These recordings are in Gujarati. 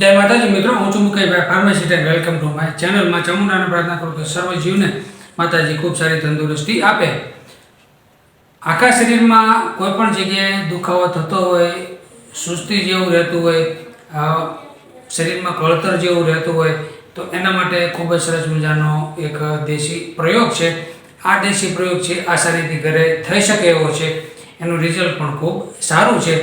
જય માતાજી, મિત્રો, હું છું Mukeshbhai pharmacist and welcome to my ચેનલમાં ચમુંડાને પ્રાર્થના કરું કે સર્વ જીવને માતાજી ખૂબ સારી તંદુરસ્તી આપે. આખા શરીરમાં કોઈ પણ જગ્યાએ દુખાવો થતો હોય, સુસ્તી જેવું રહેતું હોય શરીરમાં કળતર જેવું રહેતું હોય, તો એના માટે ખૂબ જ સરસ મજાનો એક દેશી પ્રયોગ છે. આ દેશી પ્રયોગ છે આસાનીથી ઘરે થઈ શકે એવો છે. એનું રિઝલ્ટ પણ ખૂબ સારું છે.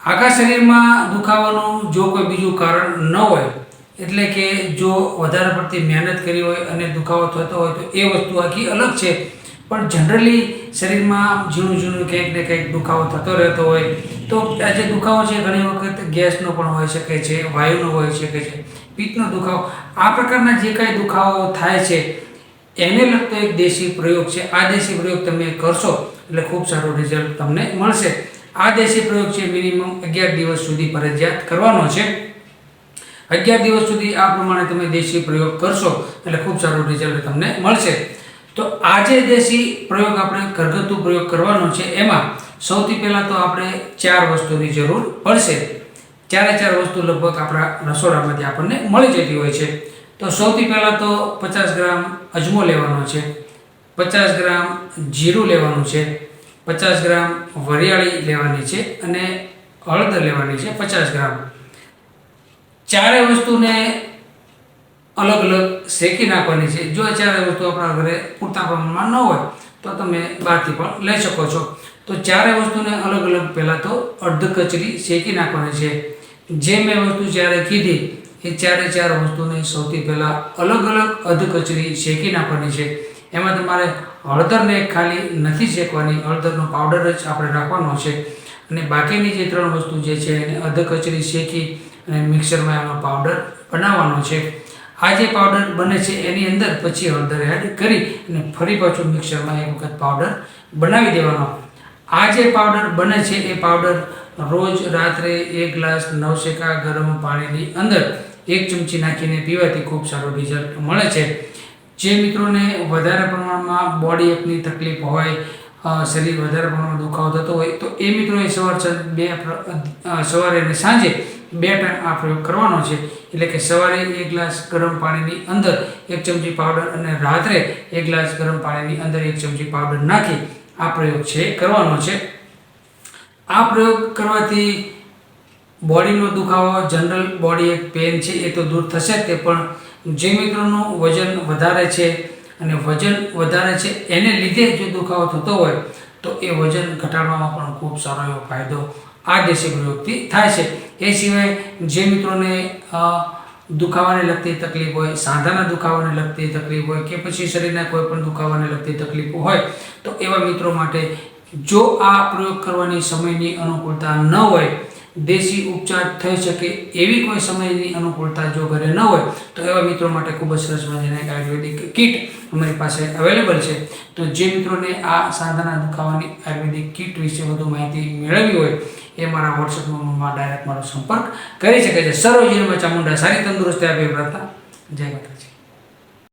આખા શરીરમાં દુખાવાનું જો કોઈ બીજું કારણ ન હોય, એટલે કે જો વધારે પડતી મહેનત કરી હોય અને દુખાવો થતો હોય તો એ વસ્તુ આખી અલગ છે. પણ જનરલી શરીરમાં ઝીણું ઝીણું કંઈક ને કંઈક દુખાવો થતો રહેતો હોય, તો આ જે દુખાવો છે ઘણી વખત ગેસનો પણ હોઈ શકે છે, વાયુનો હોઈ શકે છે, પિત્તનો દુખાવો, આ પ્રકારના જે કાંઈ દુખાવો થાય છે, એને લગતો એક દેશી પ્રયોગ છે. આ દેશી પ્રયોગ તમે કરશો એટલે ખૂબ સારું રિઝલ્ટ તમને મળશે. આ દેશી પ્રયોગ છે મિનિમમ અગિયાર દિવસ સુધી ફરજિયાત કરવાનો છે. અગિયાર દિવસ સુધી આ પ્રમાણે તમે દેશી પ્રયોગ કરશો, એટલે ખૂબ સારું રિઝલ્ટ તમને મળશે. તો આજે દેશી પ્રયોગ આપણે ઘરગથ્થુ પ્રયોગ કરવાનો છે. એમાં સૌથી પહેલાં તો આપણે ચાર વસ્તુની જરૂર પડશે. ચારે ચાર વસ્તુ લગભગ આપણા રસોડામાંથી આપણને મળી જતી હોય છે. તો સૌથી પહેલાં તો પચાસ ગ્રામ અજમો લેવાનો છે. પચાસ ગ્રામ જીરું લેવાનું છે. પચાસ ગ્રામ વરિયાળી લેવાની છે અને હળદર લેવાની છે પચાસ ગ્રામ. ચારે વસ્તુને અલગ અલગ શેકી નાખવાની છે. જો ચારે વસ્તુ આપણા ઘરે પૂરતા પ્રમાણમાં ન હોય, તો તમે બહારથી પણ લઈ શકો છો. તો ચારે વસ્તુને અલગ અલગ પહેલાં તો અડધ કચરી શેકી નાખવાની છે. જે મેં વસ્તુ જ્યારે કીધી, એ ચારે ચાર વસ્તુને સૌથી પહેલાં અલગ અલગ અધ કચરી શેકી નાખવાની છે. એમાં તમારે હળદરને ખાલી નથી શેકવાની, હળદરનો પાવડર જ આપણે રાખવાનો છે. અને બાકીની જે ત્રણ વસ્તુ જે છે એને અધ કચરી શેકી અને મિક્સરમાં એનો પાવડર બનાવવાનો છે. આ જે પાવડર બને છે એની અંદર પછી હળદર એડ કરી અને ફરી પાછું મિક્સરમાં એક વખત પાવડર બનાવી દેવાનો. આ જે પાવડર બને છે એ પાવડર રોજ રાત્રે એક ગ્લાસ નવશેકા ગરમ પાણીની અંદર એક ચમચી નાખીને પીવાથી ખૂબ સારું રિઝલ્ટ મળે છે. જે મિત્રોને વધારે પ્રમાણમાં બોડી એકની તકલીફ હોય શરીર વધારે પ્રમાણમાં દુખાવો થતો હોય, તો એ મિત્રોએ સવાર બે સવારે અને સાંજે બે ટાઈમ આ પ્રયોગ કરવાનો છે. એટલે કે સવારે એક ગ્લાસ ગરમ પાણીની અંદર એક ચમચી પાવડર અને રાત્રે એક ગ્લાસ ગરમ પાણીની અંદર એક ચમચી પાવડર નાખી આ પ્રયોગ છે, કરવાનો છે. આ પ્રયોગ કરવાથી બોડીનો દુખાવો જનરલ બોડી એક પેન છે, એ તો દૂર થશે તે પણ જે મિત્રોનું વજન વધારે છે અને વજન વધારે છે, એને લીધે જો દુખાવો થતો હોય, તો એ વજન ઘટાડવામાં પણ ખૂબ સારો એવો ફાયદો આ દેશી પ્રયોગથી થાય છે. એ સિવાય જે મિત્રોને દુખાવાને લગતી તકલીફ હોય, સાંધાના દુખાવાને લગતી તકલીફ હોય કે પછી શરીરના કોઈ પણ દુખાવાને લગતી તકલીફો હોય, તો એવા મિત્રો માટે જો આ પ્રયોગ કરવાની સમયની અનુકૂળતા ન હોય દેશી ઉપચાર થઈ શકે એવી કોઈ સમયની અનુકૂળતા જો ઘરે ન હોય, તો એવા મિત્રો માટે ખૂબ જ સરસ મજાની આયુર્વેદિક કીટ અમારી પાસે અવેલેબલ છે. તો જે મિત્રોને આ સાંધાના દુખાવાની આયુર્વેદિક કીટ વિશે વધુ માહિતી મેળવવી હોય, એ મારા વોટ્સઅપ નંબરમાં ડાયરેક્ટ મારો સંપર્ક કરી શકે છે. સર્વજીવનમાં ચામુંડા સારી તંદુરસ્તી આપી પ્રાર્થના જય માતાજી.